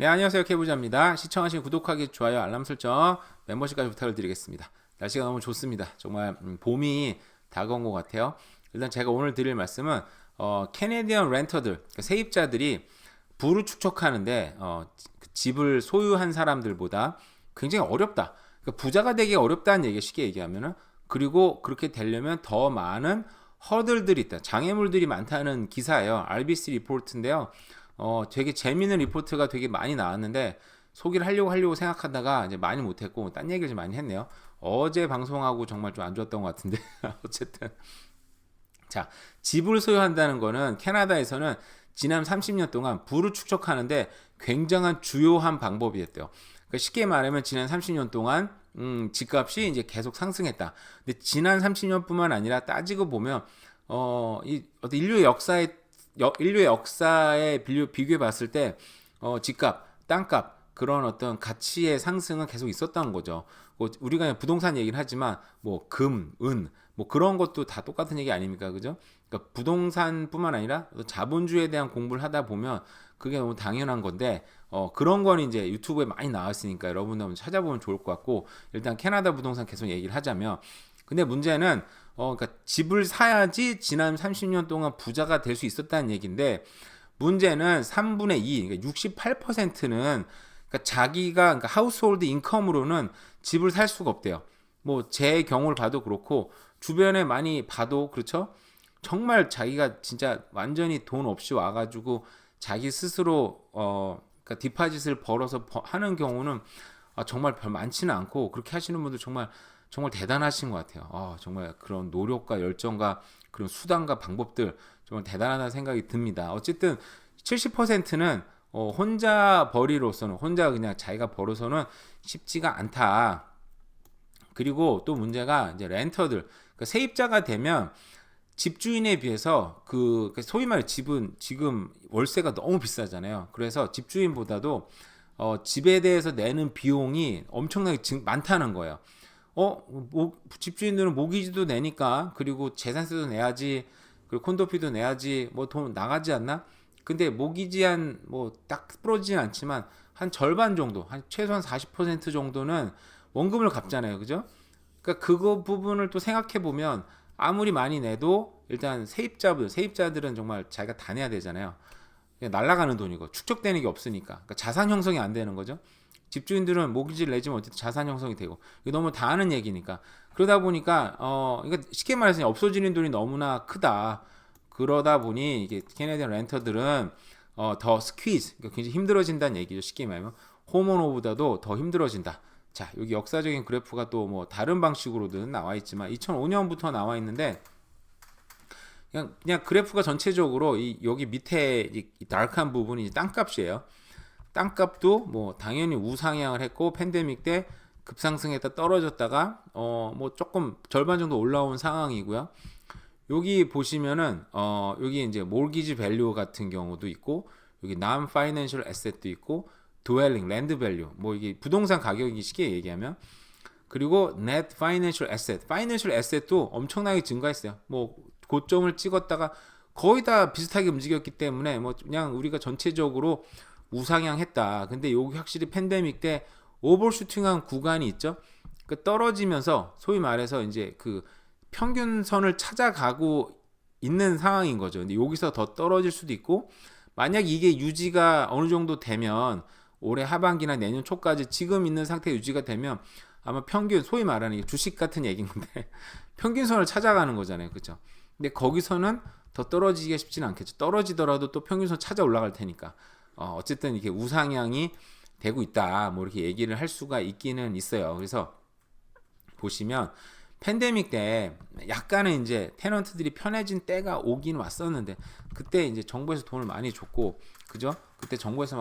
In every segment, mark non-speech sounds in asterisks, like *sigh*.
네, 안녕하세요. 케부자입니다. 시청하신 구독하기, 좋아요, 알람 설정, 멤버십까지 부탁을 드리겠습니다. 날씨가 너무 좋습니다. 정말 음, 봄이 다가온 것 같아요. 일단 제가 오늘 드릴 말씀은 어, 캐네디언 렌터들, 그러니까 세입자들이 부를 축적하는데 어, 그 집을 소유한 사람들보다 굉장히 어렵다. 그러니까 부자가 되기 어렵다는 얘기 쉽게 얘기하면은 그리고 그렇게 되려면 더 많은 허들들이 있다. 장애물들이 많다는 기사예요. RBC 리포트인데요. 어, 되게 재미있는 리포트가 되게 많이 나왔는데 소개를 하려고 하려고 생각하다가 이제 많이 못했고 딴 얘기를 좀 많이 했네요. 어제 방송하고 정말 좀 안 좋았던 것 같은데 *laughs* 어쨌든 자 집을 소유한다는 거는 캐나다에서는 지난 30년 동안 부를 축적하는데 굉장한 주요한 방법이었대요. 그러니까 쉽게 말하면 지난 30년 동안 음, 집값이 이제 계속 상승했다. 근데 지난 30년뿐만 아니라 따지고 보면 어, 이 어떤 인류의 역사에 여, 인류의 역사에 비교해 봤을 때 어, 집값, 땅값 그런 어떤 가치의 상승은 계속 있었다는 거죠. 뭐 우리가 부동산 얘기를 하지만 뭐 금, 은, 뭐 그런 것도 다 똑같은 얘기 아닙니까, 그죠? 그러니까 부동산뿐만 아니라 자본주의에 대한 공부를 하다 보면 그게 너무 당연한 건데 어, 그런 건 이제 유튜브에 많이 나왔으니까 여러분들 한번 찾아보면 좋을 것 같고 일단 캐나다 부동산 계속 얘기를 하자면 근데 문제는 어, 그러니까 집을 사야지 지난 30년 동안 부자가 될 수 있었다는 얘기인데 문제는 3분의 2, 그러니까 68%는 그러니까 자기가 그러니까 하우스홀드 인컴으로는 집을 살 수가 없대요. 뭐 제 경우를 봐도 그렇고 주변에 많이 봐도 그렇죠. 정말 자기가 진짜 완전히 돈 없이 와가지고 자기 스스로 어 그러니까 디파짓을 벌어서 하는 경우는 아, 정말 별 많지는 않고 그렇게 하시는 분들 정말 정말 대단하신 것 같아요. 아, 정말 그런 노력과 열정과 그런 수단과 방법들 정말 대단하다는 생각이 듭니다. 어쨌든 70%는 어, 혼자 벌이로서는 혼자 그냥 자기가 벌어서는 쉽지가 않다. 그리고 또 문제가 이제 렌터들 그러니까 세입자가 되면 집주인에 비해서 그 소위 말해 집은 지금 월세가 너무 비싸잖아요. 그래서 집주인보다도 어, 집에 대해서 내는 비용이 엄청나게 많다는 거예요. 어, 뭐, 집주인들은 모기지도 내니까 그리고 재산세도 내야지 그리고 콘도피도 내야지 뭐 돈 나가지 않나? 근데 모기지 한 뭐 딱 부러지진 않지만 한 절반 정도 한 최소한 40% 정도는 원금을 갚잖아요 그죠? 그러니까 그거 부분을 또 생각해 보면 아무리 많이 내도 일단 세입자분 세입자들은 정말 자기가 다 내야 되잖아요. 날라가는 돈이고 축적되는 게 없으니까 그러니까 자산 형성이 안 되는 거죠. 집주인들은 모기지를 내지면 어쨌든 자산 형성이 되고 이거 너무 다 아는 얘기니까. 그러다 보니까 어 그러니까 쉽게 말해서 없어지는 돈이 너무나 크다. 그러다 보니 이게 캐네디언 렌터들은 어 더 스퀴즈 그러니까 굉장히 힘들어진다는 얘기죠 쉽게 말하면. 호모노보다도 더 힘들어진다. 자 여기 역사적인 그래프가 또 뭐 다른 방식으로든 나와 있지만 2005년부터 나와 있는데 그냥 그냥 그래프가 전체적으로 이 여기 밑에 이, 이 다크한 부분이 땅값이에요. 땅값도 뭐 당연히 우상향을 했고 팬데믹 때 급상승했다 떨어졌다가 어 뭐 조금 절반 정도 올라온 상황이고요. 여기 보시면은 어 여기 이제 몰기지 밸류 같은 경우도 있고 여기 남 파이낸셜 에셋도 있고 도웰링 랜드 밸류 뭐 이게 부동산 가격이 쉽게 얘기하면 그리고 net financial asset financial asset도 엄청나게 증가했어요. 뭐 고점을 찍었다가 거의 다 비슷하게 움직였기 때문에 뭐 그냥 우리가 전체적으로 우상향했다. 근데 여기 확실히 팬데믹 때 오버슈팅한 구간이 있죠. 그 떨어지면서 소위 말해서 이제 그 평균선을 찾아가고 있는 상황인 거죠. 근데 여기서 더 떨어질 수도 있고 만약 이게 유지가 어느 정도 되면 올해 하반기나 내년 초까지 지금 있는 상태 유지가 되면 아마 평균 소위 말하는 주식 같은 얘기인 건데 *laughs* 평균선을 찾아가는 거잖아요. 그죠? 근데 거기서는 더 떨어지기가 쉽지는 않겠죠. 떨어지더라도 또 평균선 찾아 올라갈 테니까. 어, 어쨌든 이렇게 우상향이 되고 있다. 뭐 이렇게 얘기를 할 수가 있기는 있어요. 그래서 보시면 팬데믹 때 약간은 이제 테넌트들이 편해진 때가 오긴 왔었는데 그때 이제 정부에서 돈을 많이 줬고 그죠? 그때 정부에서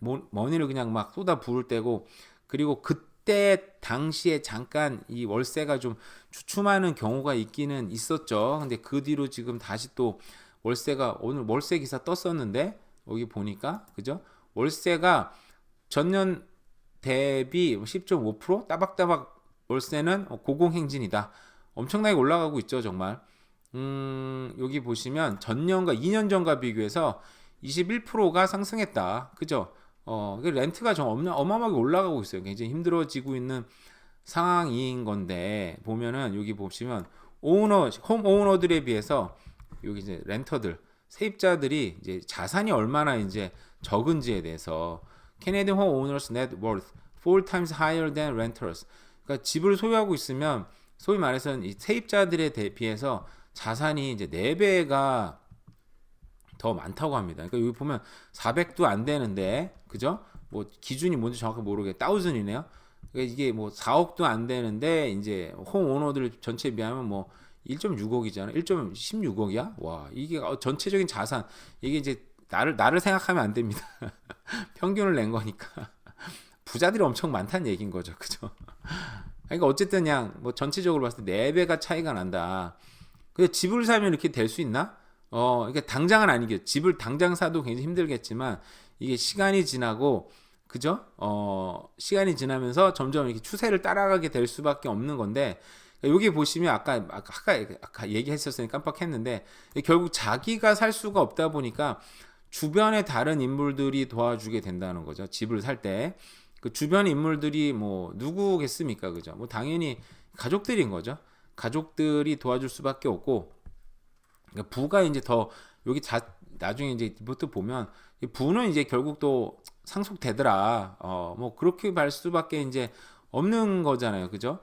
막 머니를 그냥 막 쏟아 부을 때고 그리고 그때 당시에 잠깐 이 월세가 좀 주춤하는 경우가 있기는 있었죠. 근데 그 뒤로 지금 다시 또 월세가 오늘 월세 기사 떴었는데 여기 보니까 그죠? 월세가 전년 대비 10.5% 따박따박 월세는 고공행진이다. 엄청나게 올라가고 있죠, 정말. 음, 여기 보시면 전년과 2년 전과 비교해서 21%가 상승했다. 그죠? 어, 그 렌트가 좀 어마- 어마어마하게 올라가고 있어요. 굉장히 힘들어지고 있는 상황인 건데 보면은 여기 보시면 오너 홈 오너들에 비해서 여기 이제 렌터들 세입자들이 이제 자산이 얼마나 이제 적은지에 대해서 Canadian home owners net worth four times higher than renters. 그러니까 집을 소유하고 있으면 소위 말해서 이 세입자들에 대- 비해서 자산이 이제 4배가 더 많다고 합니다. 그러니까 여기 보면 400도 안 되는데 그죠? 뭐 기준이 뭔지 정확히 모르게 다우즌이네요. 그러니까 이게 뭐 4억도 안 되는데 이제 홈 오너들 전체에 비하면 뭐 1.6억이잖아. 1.16억이야? 와, 이게 어, 전체적인 자산 이게 이제 나를 나를 생각하면 안 됩니다. *laughs* 평균을 낸 거니까 *laughs* 부자들이 엄청 많다는 얘기인 거죠. 그죠? 그러니까 어쨌든 그냥 뭐 전체적으로 봤을 때 4배가 차이가 난다. 근데 집을 사면 이렇게 될 수 있나? 어, 그러니까 당장은 아니겠죠. 집을 당장 사도 굉장히 힘들겠지만 이게 시간이 지나고 그죠? 어, 시간이 지나면서 점점 이렇게 추세를 따라가게 될 수밖에 없는 건데 여기 보시면 아까 아까 아까, 얘기했었으니 깜빡했는데 결국 자기가 살 수가 없다 보니까 주변의 다른 인물들이 도와주게 된다는 거죠. 집을 살 때. 그 주변 인물들이 뭐 누구겠습니까? 그죠? 뭐 당연히 가족들인 거죠. 가족들이 도와줄 수밖에 없고 그러니까 부가 이제 더 여기 자, 나중에 이제 이것도 보면 이 부는 이제 결국 또 상속되더라. 어, 뭐 그렇게 갈 수밖에 이제 없는 거잖아요. 그죠?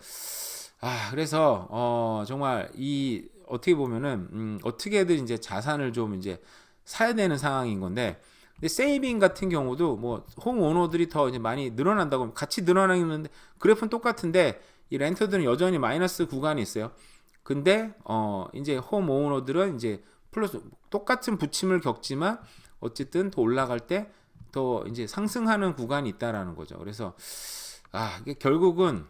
아, 그래서 어, 정말 이 어떻게 보면은 음, 어떻게든 이제 자산을 좀 이제 사야 되는 상황인 건데 근데 세이빙 같은 경우도 뭐 홈 오너들이 더 이제 많이 늘어난다고 같이 늘어나는데 그래프는 똑같은데 이 렌터들은 여전히 마이너스 구간이 있어요. 근데 어 이제 홈 오너들은 이제 플러스 똑같은 부침을 겪지만 어쨌든 더 올라갈 때 더 이제 상승하는 구간이 있다라는 거죠. 그래서 아 결국은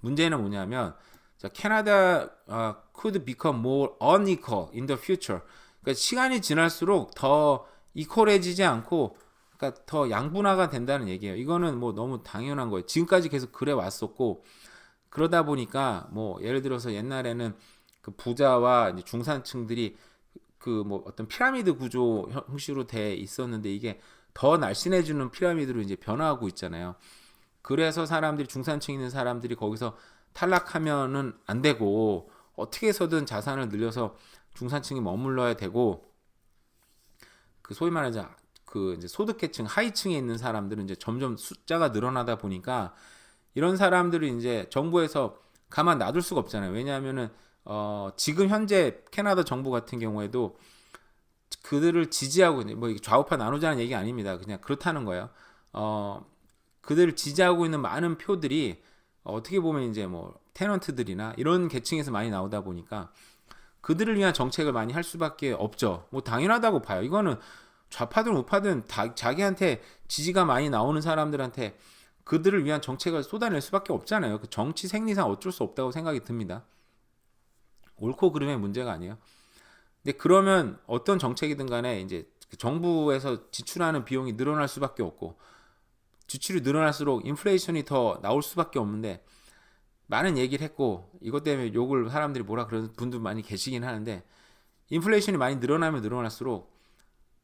문제는 뭐냐면 자, 캐나다 uh, could become more unequal in the future. 그러니까 시간이 지날수록 더 이퀄해지지 않고 그러니까 더 양분화가 된다는 얘기예요. 이거는 뭐 너무 당연한 거예요. 지금까지 계속 그래 왔었고 그러다 보니까 뭐 예를 들어서 옛날에는 그 부자와 중산층들이 그 뭐 어떤 피라미드 구조 형식으로 돼 있었는데 이게 더 날씬해지는 피라미드로 이제 변화하고 있잖아요. 그래서 사람들이 중산층 있는 사람들이 거기서 탈락하면은 안 되고 어떻게 해서든 자산을 늘려서 중산층이 머물러야 되고 그 소위 말하자 그 이제 소득계층 하위층에 있는 사람들은 이제 점점 숫자가 늘어나다 보니까 이런 사람들을 이제 정부에서 가만 놔둘 수가 없잖아요. 왜냐하면은 어 지금 현재 캐나다 정부 같은 경우에도 그들을 지지하고 뭐 좌우파 나누자는 얘기 아닙니다. 그냥 그렇다는 거예요. 어 그들을 지지하고 있는 많은 표들이 어떻게 보면 이제 뭐 테넌트들이나 이런 계층에서 많이 나오다 보니까 그들을 위한 정책을 많이 할 수밖에 없죠. 뭐 당연하다고 봐요. 이거는 좌파든 우파든 다, 자기한테 지지가 많이 나오는 사람들한테 그들을 위한 정책을 쏟아낼 수밖에 없잖아요. 그 정치 생리상 어쩔 수 없다고 생각이 듭니다. 옳고 그름의 문제가 아니에요. 근데 그러면 어떤 정책이든 간에 이제 그 정부에서 지출하는 비용이 늘어날 수밖에 없고 지출이 늘어날수록 인플레이션이 더 나올 수밖에 없는데 많은 얘기를 했고 이것 때문에 욕을 사람들이 뭐라 그러는 분도 많이 계시긴 하는데 인플레이션이 많이 늘어나면 늘어날수록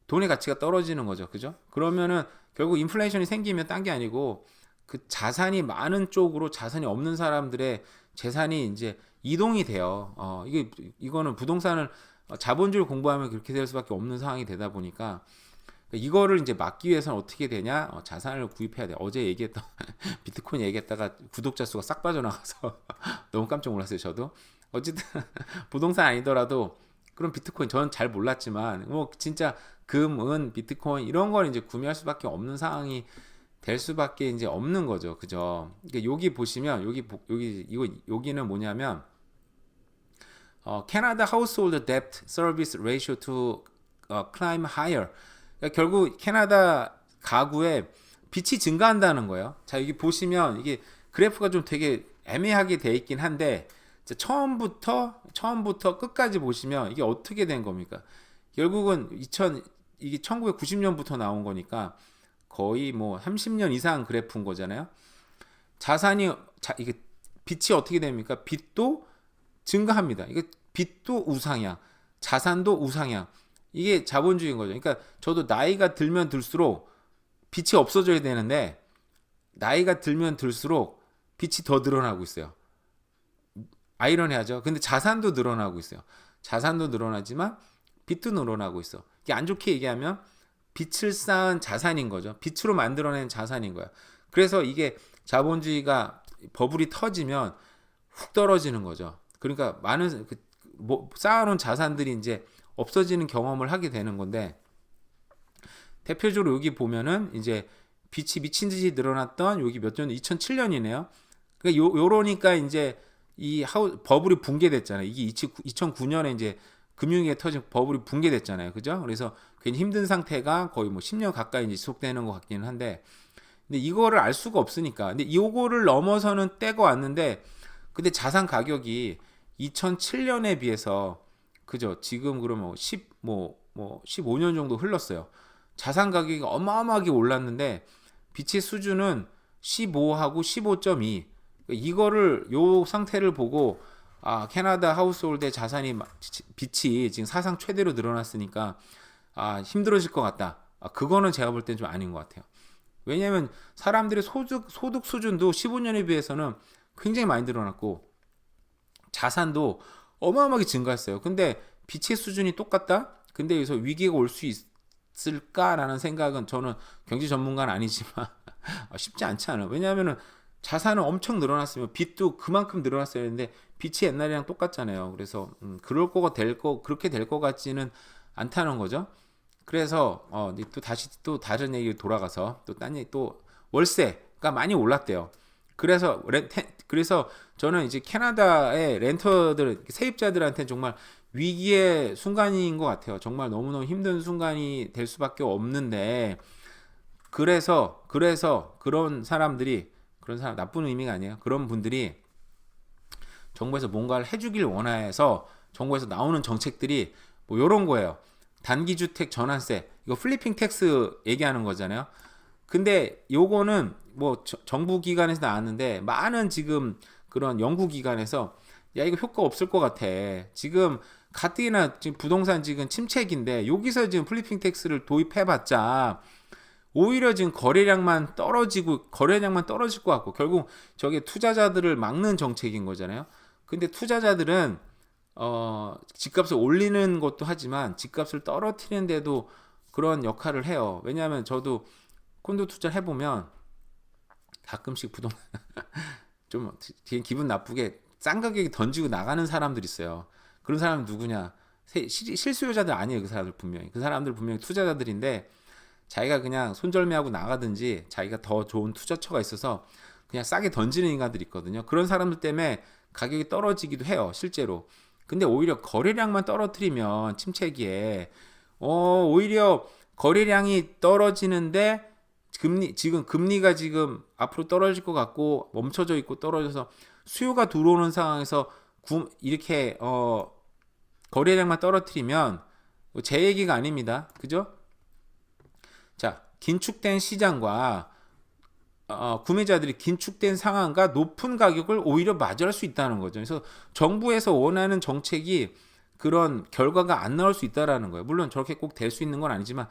돈의 가치가 떨어지는 거죠. 그죠? 그러면은 결국 인플레이션이 생기면 딴 게 아니고 그 자산이 많은 쪽으로 자산이 없는 사람들의 재산이 이제 이동이 돼요. 어, 이게 이거는 부동산을 어, 자본주의를 공부하면 그렇게 될 수밖에 없는 상황이 되다 보니까 이거를 이제 막기 위해서는 어떻게 되냐? 어, 자산을 구입해야 돼. 어제 얘기했던 *laughs* 비트코인 얘기했다가 구독자 수가 싹 빠져나가서 *laughs* 너무 깜짝 놀랐어요. 저도 어쨌든 *laughs* 부동산 아니더라도 그런 비트코인 저는 잘 몰랐지만 뭐 진짜 금 은 비트코인 이런 걸 이제 구매할 수밖에 없는 상황이 될 수밖에 이제 없는 거죠. 그죠? 그러니까 여기 보시면 여기 보- 여기 이거 여기는 뭐냐면 어, 캐나다 household debt service. 그러니까 결국 캐나다 가구의 빚이 증가한다는 거예요. 자, 여기 보시면 이게 그래프가 좀 되게 애매하게 돼 있긴 한데 자, 처음부터 처음부터 끝까지 보시면 이게 어떻게 된 겁니까? 결국은 2000 이게 1990년부터 나온 거니까 거의 뭐 30년 이상 그래프인 거잖아요. 자산이 자, 이게 빚이 어떻게 됩니까? 빚도 증가합니다. 이게 빚도 우상향, 자산도 우상향. 이게 자본주의인 거죠. 그러니까 저도 나이가 들면 들수록 빛이 없어져야 되는데 나이가 들면 들수록 빛이 더 늘어나고 있어요. 아이러니하죠. 근데 자산도 늘어나고 있어요. 자산도 늘어나지만 빛도 늘어나고 있어. 이게 안 좋게 얘기하면 빛을 쌓은 자산인 거죠. 빛으로 만들어낸 자산인 거야. 그래서 이게 자본주의가 버블이 터지면 훅 떨어지는 거죠. 그러니까 많은 그, 뭐, 쌓아놓은 자산들이 이제 없어지는 경험을 하게 되는 건데 대표적으로 여기 보면은 이제 빛이 미친 듯이 늘어났던 여기 몇 년, 2007년이네요. 그러니까 요, 요러니까 이제 이 하우 버블이 붕괴됐잖아요. 이게 2009년에 이제 금융위기 터진 버블이 붕괴됐잖아요. 그죠? 그래서 괜히 힘든 상태가 거의 뭐 10년 가까이 지속되는 것 같기는 한데 근데 이거를 알 수가 없으니까 근데 이거를 넘어서는 때가 왔는데 근데 자산 가격이 2007년에 비해서 그죠? 지금 그러면 10 뭐 뭐 15년 정도 흘렀어요. 자산 가격이 어마어마하게 올랐는데 빛의 수준은 15하고 15.2 이거를 요 상태를 보고 아 캐나다 하우스홀드의 자산이 빛이 지금 사상 최대로 늘어났으니까 아 힘들어질 것 같다. 아, 그거는 제가 볼 땐 좀 아닌 것 같아요. 왜냐하면 사람들의 소득 소득 수준도 15년에 비해서는 굉장히 많이 늘어났고 자산도 어마어마하게 증가했어요. 근데 빛의 수준이 똑같다? 근데 여기서 위기가 올 수 있을까라는 생각은 저는 경제 전문가는 아니지만 *laughs* 쉽지 않지 않아요. 왜냐하면은 자산은 엄청 늘어났으면 빚도 그만큼 늘어났어야 했는데 빚이 옛날이랑 똑같잖아요. 그래서 음, 그럴 거가 될 거 그렇게 될 것 같지는 않다는 거죠. 그래서 어, 또 다시 또 다른 얘기 돌아가서 또 딴 얘기 또 월세가 많이 올랐대요. 그래서 렌, 그래서 저는 이제 캐나다의 렌터들 세입자들한테 정말 위기의 순간인 것 같아요. 정말 너무너무 힘든 순간이 될 수밖에 없는데 그래서 그래서 그런 사람들이 그런 사람 나쁜 의미가 아니에요. 그런 분들이 정부에서 뭔가를 해주길 원해서 정부에서 나오는 정책들이 뭐 이런 거예요. 단기주택 전환세 이거 플리핑 텍스 얘기하는 거잖아요. 근데 요거는 뭐 정부 기관에서 나왔는데 많은 지금 그런 연구 기관에서 야 이거 효과 없을 것 같아. 지금 가뜩이나 지금 부동산 지금 침체기인데 여기서 지금 플리핑 텍스를 도입해봤자 오히려 지금 거래량만 떨어지고 거래량만 떨어질 것 같고 결국 저게 투자자들을 막는 정책인 거잖아요. 근데 투자자들은 어 집값을 올리는 것도 하지만 집값을 떨어뜨리는데도 그런 역할을 해요. 왜냐하면 저도 콘도 투자 해보면 가끔씩 부동산 *laughs* 좀 기분 나쁘게 싼 가격에 던지고 나가는 사람들 있어요. 그런 사람 누구냐? 실수요자들 아니에요. 그 사람들 분명히. 그 사람들 분명히 투자자들인데 자기가 그냥 손절매하고 나가든지 자기가 더 좋은 투자처가 있어서 그냥 싸게 던지는 인간들이 있거든요. 그런 사람들 때문에 가격이 떨어지기도 해요. 실제로. 근데 오히려 거래량만 떨어뜨리면 침체기에 어 오히려 거래량이 떨어지는데 금리 지금 금리가 지금 앞으로 떨어질 것 같고 멈춰져 있고 떨어져서 수요가 들어오는 상황에서 구, 이렇게 어 거래량만 떨어뜨리면 제 얘기가 아닙니다. 그죠? 자, 긴축된 시장과 어, 구매자들이 긴축된 상황과 높은 가격을 오히려 맞이할 수 있다는 거죠. 그래서 정부에서 원하는 정책이 그런 결과가 안 나올 수 있다라는 거예요. 물론 저렇게 꼭 될 수 있는 건 아니지만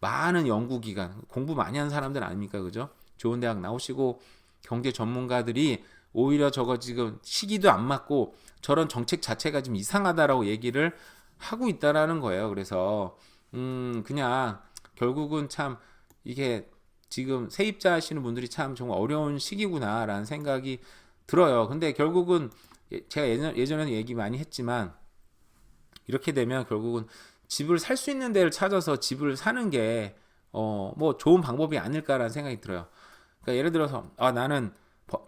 많은 연구기관, 공부 많이 하는 사람들 아닙니까? 그죠? 좋은 대학 나오시고 경제 전문가들이 오히려 저거 지금 시기도 안 맞고 저런 정책 자체가 좀 이상하다라고 얘기를 하고 있다라는 거예요. 그래서 음 그냥 결국은 참 이게 지금 세입자 하시는 분들이 참 정말 어려운 시기구나라는 생각이 들어요. 근데 결국은 예, 제가 예전, 예전에는 얘기 많이 했지만 이렇게 되면 결국은 집을 살 수 있는 데를 찾아서 집을 사는 게 어, 뭐 좋은 방법이 아닐까라는 생각이 들어요. 그러니까 예를 들어서 아 나는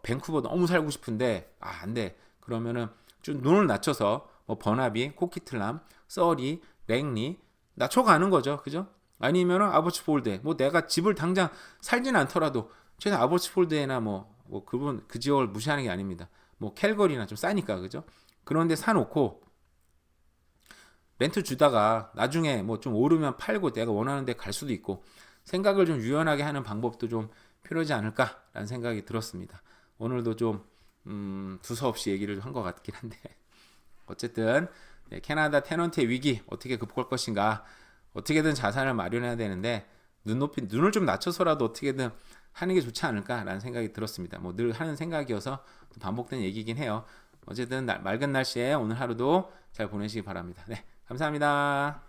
밴쿠버 너무 살고 싶은데 아 안 돼. 그러면은 좀 눈을 낮춰서 뭐 버나비, 코키틀람, 써리, 랭리 낮춰가는 거죠. 그죠? 아니면은 아버츠 폴드에 뭐 내가 집을 당장 살진 않더라도 최소한 아버츠 폴드에나 뭐, 뭐 그분 그 지역을 무시하는 게 아닙니다. 뭐 캘거리나 좀 싸니까 그죠? 그런데 사놓고 렌트 주다가 나중에 뭐 좀 오르면 팔고 내가 원하는 데 갈 수도 있고 생각을 좀 유연하게 하는 방법도 좀 필요하지 않을까라는 생각이 들었습니다. 오늘도 좀 음, 두서없이 얘기를 한 것 같긴 한데 *laughs* 어쨌든 네, 캐나다 테넌트의 위기 어떻게 극복할 것인가 어떻게든 자산을 마련해야 되는데 눈높이 눈을 좀 낮춰서라도 어떻게든 하는 게 좋지 않을까라는 생각이 들었습니다. 뭐 늘 하는 생각이어서 또 반복된 얘기긴 해요. 어쨌든 날- 맑은 날씨에 오늘 하루도 잘 보내시기 바랍니다. 네, 감사합니다.